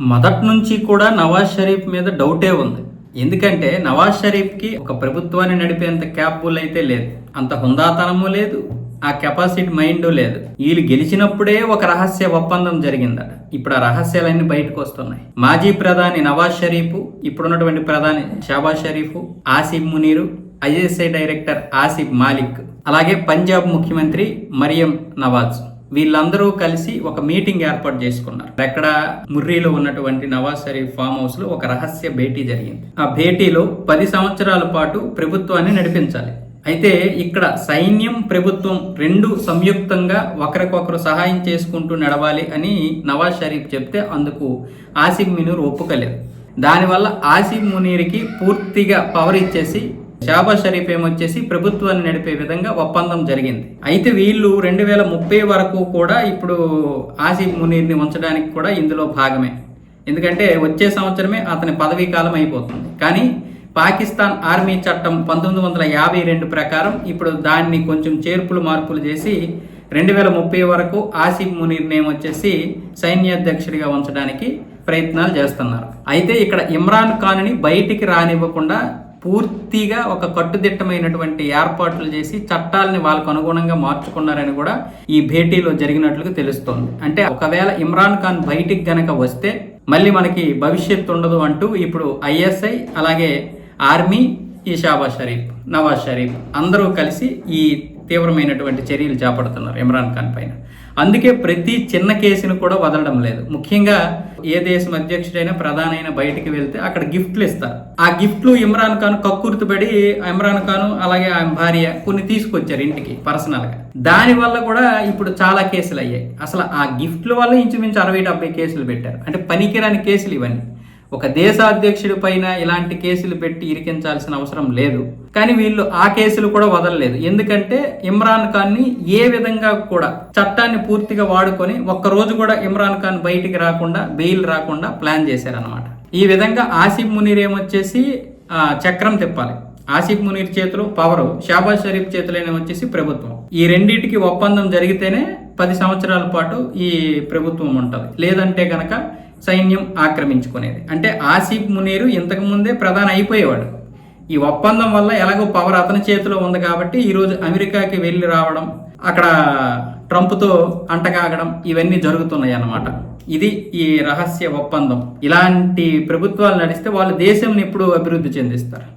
మొదటి నుంచి కూడా నవాజ్ షరీఫ్ మీద డౌటే ఉంది. ఎందుకంటే నవాజ్ షరీఫ్కి ఒక ప్రభుత్వాన్ని నడిపేంత క్యాపబుల్ అయితే లేదు. అంత హుందాతనము లేదు ఆ కెపాసిటీ మైండ్ లేదు. వీళ్ళు గెలిచినప్పుడే ఒక రహస్య ఒప్పందం జరిగిందట. ఇప్పుడు ఆ రహస్యాలన్నీ బయటకు వస్తున్నాయి. మాజీ ప్రధాని నవాజ్ షరీఫ్ ఇప్పుడున్నటువంటి ప్రధాని షాబాజ్ షరీఫ్ ఆసిఫ్ మునీరు ఐఎస్ఐ డైరెక్టర్ ఆసిఫ్ మాలిక్ అలాగే పంజాబ్ ముఖ్యమంత్రి మరియం నవాజ్. వీళ్ళందరూ కలిసి ఒక మీటింగ్ ఏర్పాటు చేసుకున్నారు. ఎక్కడ ముర్రీలో ఉన్నటువంటి నవాజ్ షరీఫ్ ఫామ్ హౌస్లో ఒక రహస్య భేటీ జరిగింది. ఆ భేటీలో పది సంవత్సరాల పాటు ప్రభుత్వాన్ని నడిపించాలి. అయితే ఇక్కడ సైన్యం ప్రభుత్వం రెండు సంయుక్తంగా ఒకరికొకరు సహాయం చేసుకుంటూ నడవాలి అని నవాజ్ షరీఫ్ చెప్తే అందుకు ఆసిఫ్ మినూర్ ఒప్పుకోలేదు. దానివల్ల ఆసిఫ్ మునీర్కి పూర్తిగా పవర్ ఇచ్చేసి షాబాజ్ షరీఫ్ ఏమొచ్చేసి ప్రభుత్వాన్ని నడిపే విధంగా ఒప్పందం జరిగింది. అయితే వీళ్ళు రెండు వేల ముప్పై వరకు కూడా ఇప్పుడు ఆసిఫ్ మునీర్ని ఉంచడానికి కూడా ఇందులో భాగమే. ఎందుకంటే వచ్చే సంవత్సరమే అతని పదవీ కాలం అయిపోతుంది. కానీ పాకిస్తాన్ ఆర్మీ చట్టం పంతొమ్మిది వందల యాభై రెండు ప్రకారం ఇప్పుడు దాన్ని కొంచెం చేర్పులు మార్పులు చేసి రెండు వేల ముప్పై వరకు ఆసిఫ్ మునీర్ నేమ్ వచ్చేసి సైన్యాధ్యక్షుడిగా ఉంచడానికి ప్రయత్నాలు చేస్తున్నారు. అయితే ఇక్కడ ఇమ్రాన్ ఖాన్ని బయటికి రానివ్వకుండా పూర్తిగా ఒక కట్టుదిట్టమైనటువంటి ఏర్పాట్లు చేసి చట్టాలని వాళ్ళకు అనుగుణంగా మార్చుకున్నారని కూడా ఈ భేటీలో జరిగినట్లుగా తెలుస్తోంది. అంటే ఒకవేళ ఇమ్రాన్ ఖాన్ బయటికి గనక వస్తే మళ్ళీ మనకి భవిష్యత్తు ఉండదు అంటూ ఇప్పుడు ఐఎస్ఐ అలాగే ఆర్మీ ఈ షాబాజ్ షరీఫ్ నవాజ్ షరీఫ్ అందరూ కలిసి ఈ తీవ్రమైనటువంటి చర్యలు చేపడుతున్నారు ఇమ్రాన్ ఖాన్ పైన. అందుకే ప్రతి చిన్న కేసును కూడా వదలడం లేదు. ముఖ్యంగా ఏ దేశం అధ్యక్షుడైనా ప్రధానైన బయటికి వెళ్తే అక్కడ గిఫ్ట్లు ఇస్తారు. ఆ గిఫ్ట్లు ఇమ్రాన్ ఖాన్ కక్కుర్తిపడి ఇమ్రాన్ ఖాన్ అలాగే ఆయన భార్య కొన్ని తీసుకొచ్చారు ఇంటికి పర్సనల్గా. దాని వల్ల కూడా ఇప్పుడు చాలా కేసులు అయ్యాయి. అసలు ఆ గిఫ్ట్ల వల్ల ఇంచుమించు అరవై డెబ్బై కేసులు పెట్టారు. అంటే పనికిరాని కేసులు ఇవన్నీ. ఒక దేశాధ్యక్షుడి పైన ఇలాంటి కేసులు పెట్టి ఇరికించాల్సిన అవసరం లేదు. కానీ వీళ్ళు ఆ కేసులు కూడా వదలలేదు. ఎందుకంటే ఇమ్రాన్ ఖాన్ని ఏ విధంగా కూడా చట్టాన్ని పూర్తిగా వాడుకొని ఒక్క రోజు కూడా ఇమ్రాన్ ఖాన్ బయటికి రాకుండా బెయిల్ రాకుండా ప్లాన్ చేశారనమాట ఈ విధంగా ఆసిఫ్ మునీర్ ఏమొచ్చేసి చక్రం తిప్పాలి. ఆసిఫ్ మునీర్ చేతులు పవర్ షాబాజ్ షరీఫ్ చేతులైన వచ్చేసి ప్రభుత్వం. ఈ రెండింటికి ఒప్పందం జరిగితేనే పది సంవత్సరాల పాటు ఈ ప్రభుత్వం ఉంటుంది. లేదంటే కనుక సైన్యం ఆక్రమించుకునేది. అంటే ఆసిఫ్ మునీరు ఇంతకు ముందే ప్రధాని అయిపోయేవాడు. ఈ ఒప్పందం వల్ల ఎలాగో పవర్ అతని చేతిలో ఉంది కాబట్టి ఈరోజు అమెరికాకి వెళ్ళి రావడం అక్కడ ట్రంప్తో అంటగాగడం ఇవన్నీ జరుగుతున్నాయి అన్నమాట ఇది ఈ రహస్య ఒప్పందం. ఇలాంటి ప్రభుత్వాలు నడిస్తే వాళ్ళు దేశంని ఎప్పుడు అభివృద్ధి చెందిస్తారు.